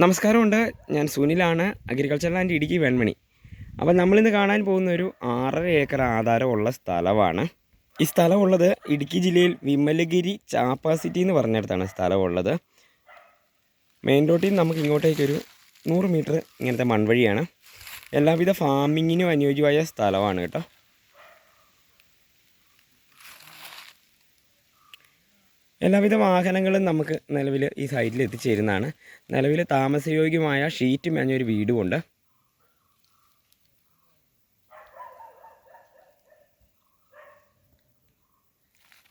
നമസ്കാരമുണ്ട്. ഞാൻ സുനിലാണ് അഗ്രികൾച്ചർ ലാൻഡ് ഇടുക്കി വെൺമണി. അപ്പം നമ്മളിന്ന് കാണാൻ പോകുന്ന ഒരു ആറര ഏക്കർ ആധാരമുള്ള സ്ഥലമാണ്. ഈ സ്ഥലമുള്ളത് ഇടുക്കി ജില്ലയിൽ വിമലഗിരി ചാപ്പാസിറ്റി എന്ന് പറഞ്ഞിടത്താണ് സ്ഥലമുള്ളത്. മെയിൻ റോട്ടിൽ നമുക്ക് ഇങ്ങോട്ടേക്കൊരു നൂറ് മീറ്റർ ഇങ്ങനത്തെ മൺവഴിയാണ്. എല്ലാവിധ ഫാമിങ്ങിനും അനുയോജ്യമായ സ്ഥലമാണ് കേട്ടോ. എല്ലാവിധ വാഹനങ്ങളും നമുക്ക് നിലവിൽ ഈ സൈറ്റിൽ എത്തിച്ചേരുന്നതാണ്. നിലവിൽ താമസയോഗ്യമായ ഷീറ്റ് മേഞ്ഞൊരു വീടുമുണ്ട്.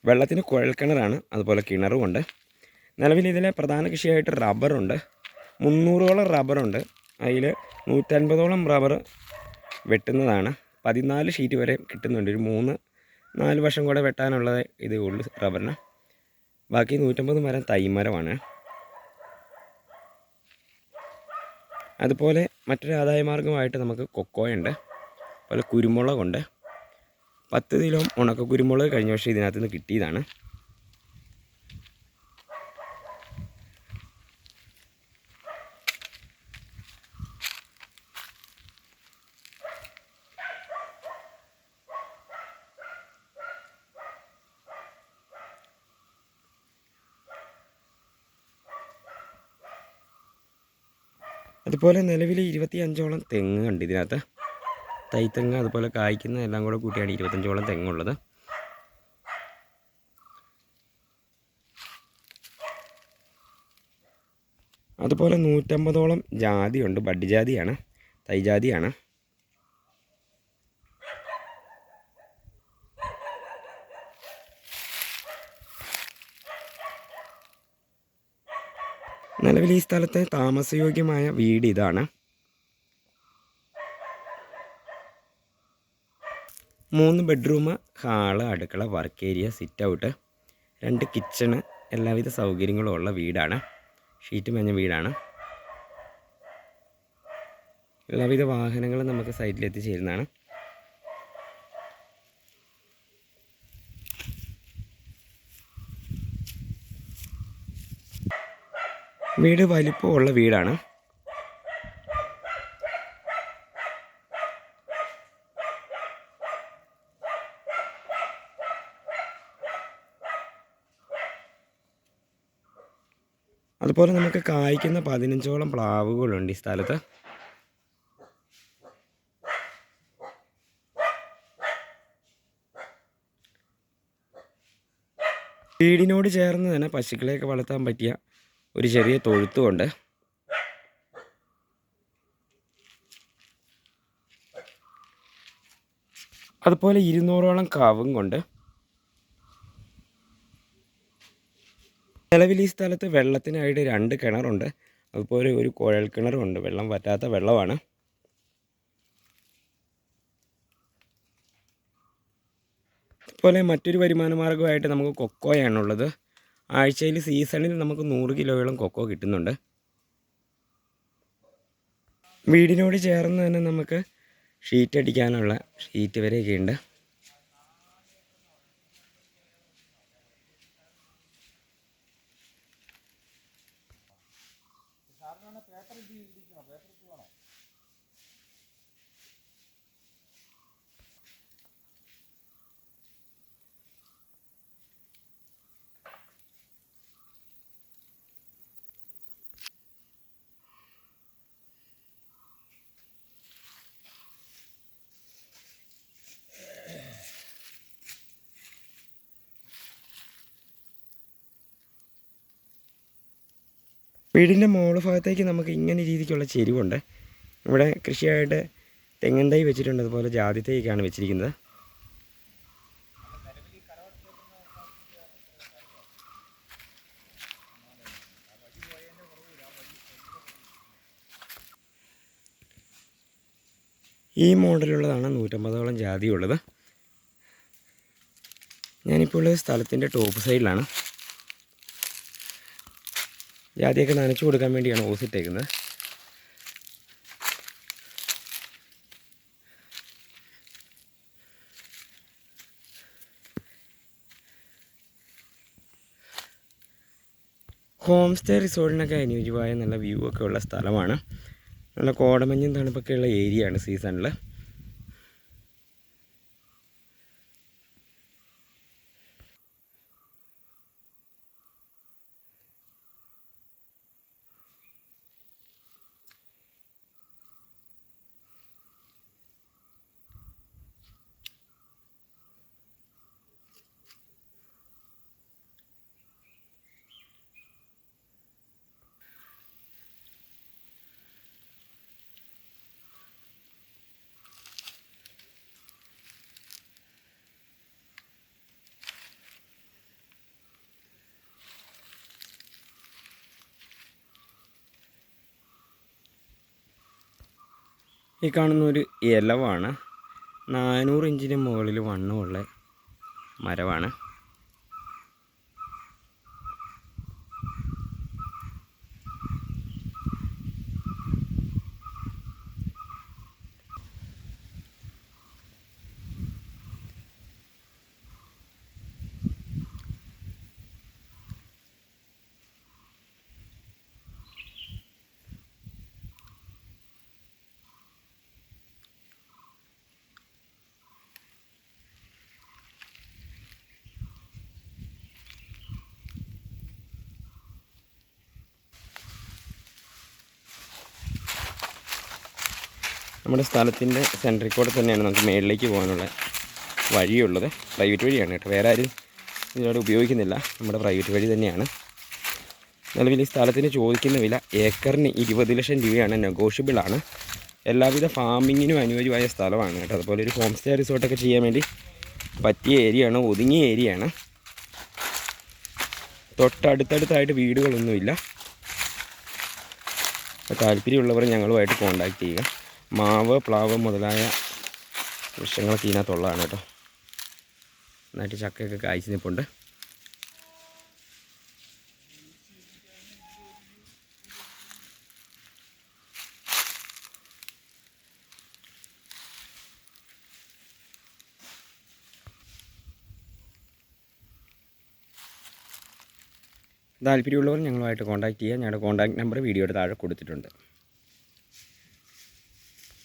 വെള്ളത്തിന് കുഴൽക്കിണറാണ് അതുപോലെ കിണറുമുണ്ട്. നിലവിൽ ഇതിലെ പ്രധാന കൃഷിയായിട്ട് റബ്ബറുണ്ട് മുന്നൂറോളം റബ്ബറുണ്ട് അതിൽ നൂറ്റൻപതോളം റബ്ബർ വെട്ടുന്നതാണ്. പതിനാല് ഷീറ്റ് വരെ കിട്ടുന്നുണ്ട്. ഒരു മൂന്ന് നാല് വർഷം കൂടെ വെട്ടാനുള്ളത് ഇതേ ഉള്ളൂ റബ്ബറിന് ബാക്കി നൂറ്റമ്പത് മരം തൈമരമാണ്. അതുപോലെ മറ്റൊരു ആദായ മാർഗമായിട്ട് നമുക്ക് കൊക്കോയുണ്ട്. അതുപോലെ കുരുമുളകുണ്ട്. പത്ത് കിലോ ഉണക്ക കുരുമുളക് കഴിഞ്ഞ വർഷം ഇതിനകത്ത് നിന്ന് കിട്ടിയതാണ്. അതുപോലെ നിലവിൽ ഇരുപത്തി അഞ്ചോളം തെങ്ങ് ഉണ്ട് ഇതിനകത്ത്. തൈത്തെങ്ങ് അതുപോലെ കായ്ക്കുന്ന എല്ലാം കൂടെ കൂട്ടിയാണ് ഇരുപത്തഞ്ചോളം തെങ്ങുള്ളത്. അതുപോലെ നൂറ്റമ്പതോളം ജാതിയുണ്ട് ബഡ് ജാതിയാണ് തൈ ജാതിയാണ് നിലവിൽ ഈ സ്ഥലത്തെ താമസയോഗ്യമായ വീട് ഇതാണ്. മൂന്ന് ബെഡ്റൂം ഹാൾ അടുക്കള വർക്ക് ഏരിയ സിറ്റ് ഔട്ട് രണ്ട് കിച്ചണ് എല്ലാവിധ സൗകര്യങ്ങളും ഉള്ള വീടാണ്. ഷീറ്റ് മഞ്ഞ വീടാണ്. എല്ലാവിധ വാഹനങ്ങളും നമുക്ക് സൈറ്റിൽ എത്തിച്ചേരുന്നതാണ് വീട് വലിപ്പമുള്ള വീടാണ്. അതുപോലെ നമുക്ക് കായ്ക്കുന്ന പതിനഞ്ചോളം പ്ലാവുകളുണ്ട് ഈ സ്ഥലത്ത്. വീടിനോട് ചേർന്ന് തന്നെ പശുക്കളെയൊക്കെ വളർത്താൻ പറ്റിയ ഒരു ചെറിയ തൊഴുത്തുമുണ്ട്. അതുപോലെ ഇരുന്നൂറോളം കാവും കൊണ്ട് നിലവിൽ ഈ സ്ഥലത്ത് വെള്ളത്തിനായിട്ട് രണ്ട് കിണറുണ്ട്. അതുപോലെ ഒരു കുഴൽ കിണറുണ്ട് വെള്ളം വറ്റാത്ത വെള്ളമാണ്. അതുപോലെ മറ്റൊരു വരുമാന മാർഗമായിട്ട് നമുക്ക് കൊക്കോയാണുള്ളത് ആഴ്ചയിൽ സീസണിൽ നമുക്ക് നൂറ് കിലോയോളം കൊക്കോ കിട്ടുന്നുണ്ട്. വീടിനോട് ചേർന്ന് തന്നെ നമുക്ക് ഷീറ്റ് അടിക്കാനുള്ള ഷീറ്റ് വരെയൊക്കെ ഉണ്ട് വീടിന്റെ മുകൾ ഭാഗത്തേക്ക് നമുക്ക് ഇങ്ങനെ രീതിക്കുള്ള ചെരിവുണ്ട്. ഇവിടെ കൃഷിയായിട്ട് തെങ്ങൻ തൈ വെച്ചിട്ടുണ്ട്. അതുപോലെ ജാതി തൈക്കാണ് വെച്ചിരിക്കുന്നത്. ഈ മോഡലുള്ളതാണ് നൂറ്റമ്പതോളം ജാതി ഉള്ളത് ഞാനിപ്പോൾ സ്ഥലത്തിന്റെ ടോപ്പ് സൈഡിലാണ്. ജാതിയൊക്കെ നനച്ചു കൊടുക്കാൻ വേണ്ടിയാണ് ഓസിട്ടേക്കുന്നത് ഹോം സ്റ്റേ റിസോർട്ടിനൊക്കെ അനുയോജ്യമായ നല്ല വ്യൂ ഒക്കെ ഉള്ള സ്ഥലമാണ്. നല്ല കോടമഞ്ഞും തണുപ്പൊക്കെ ഉള്ള ഏരിയയാണ് സീസണിൽ ഈ കാണുന്ന ഒരു ഇലവാണ് നാനൂറ് ഇഞ്ചിന് മുകളിൽ വണ്ണമുള്ള മരമാണ് നമ്മുടെ സ്ഥലത്തിന്റെ സെൻട്രിൽ കൂടെ തന്നെയാണ് നമുക്ക് മേളിലേക്ക് പോകാനുള്ള വഴിയുള്ളത്. പ്രൈവറ്റ് വഴിയാണ് കേട്ടോ. വേറെ ആരും ഇതിനോട് ഉപയോഗിക്കുന്നില്ല. നമ്മുടെ പ്രൈവറ്റ് വഴി തന്നെയാണ്. നിലവിൽ ഈ സ്ഥലത്തിന് ചോദിക്കുന്ന വില ഏക്കറിന് ഇരുപത് ലക്ഷം രൂപയാണ്. നെഗോഷ്യബിൾ ആണ്. എല്ലാവിധ ഫാമിങ്ങിനും അനുയോജ്യമായ സ്ഥലമാണ് കേട്ടോ. അതുപോലെ ഒരു ഹോം സ്റ്റേ റിസോർട്ടൊക്കെ ചെയ്യാൻ വേണ്ടി പറ്റിയ ഏരിയയാണ് ഒതുങ്ങിയ ഏരിയയാണ് തൊട്ടടുത്തടുത്തായിട്ട് വീടുകളൊന്നുമില്ല. താല്പര്യമുള്ളവർ ഞങ്ങളുമായിട്ട് കോൺടാക്റ്റ് ചെയ്യുക. മാവ് പ്ലാവ് മുതലായ വൃക്ഷങ്ങളൊക്കെ ഇതിനകത്തുള്ളതാണ് കേട്ടോ. നന്നായിട്ട് ചക്കയൊക്കെ കായ്ച്ചു നിൽപ്പുണ്ട് താല്പര്യമുള്ളവർ ഞങ്ങളുമായിട്ട് കോൺടാക്റ്റ് ചെയ്യുക. ഞങ്ങളുടെ കോൺടാക്ട് നമ്പർ വീഡിയോയുടെ താഴെ കൊടുത്തിട്ടുണ്ട്.